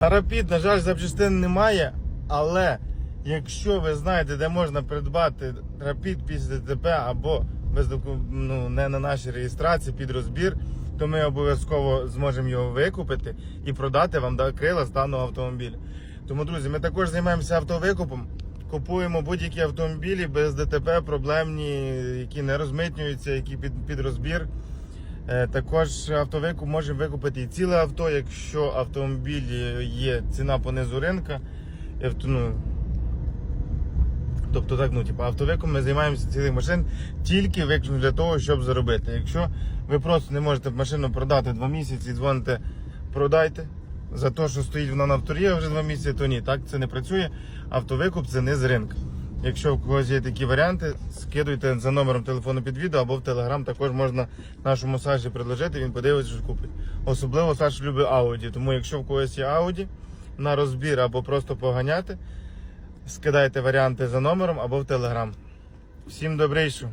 Rapid, на жаль, запчастин немає, але якщо ви знаєте, де можна придбати Rapid після ДТП або без ну, не на нашій реєстрації під розбір, то ми обов'язково зможемо його викупити і продати вам да, крила з даного автомобіля. Тому, друзі, ми також займаємося автовикупом. Купуємо будь-які автомобілі без ДТП, проблемні, які не розмитнюються, які під, під розбір. Е, Також автовикуп можемо викупити і ціле авто, якщо автомобіль є ціна понизу ринка. Ну, Тобто так, ну, типу, автовиком ми займаємося цілих машин тільки виключно для того, щоб заробити. Якщо ви просто не можете машину продати два місяці і дзвоните, продайте. За те, що стоїть вона на авторі вже два місяці, то ні, так це не працює. Автовикуп це не з ринку. Якщо у когось є такі варіанти, скидуйте за номером телефону під відео або в Телеграм також можна нашому Саші предложити, він подивиться, що купить. Особливо Саша любить Ауді, тому якщо в когось є Ауді на розбір або просто поганяти, скидайте варіанти за номером або в Телеграм. Всім добрейшого.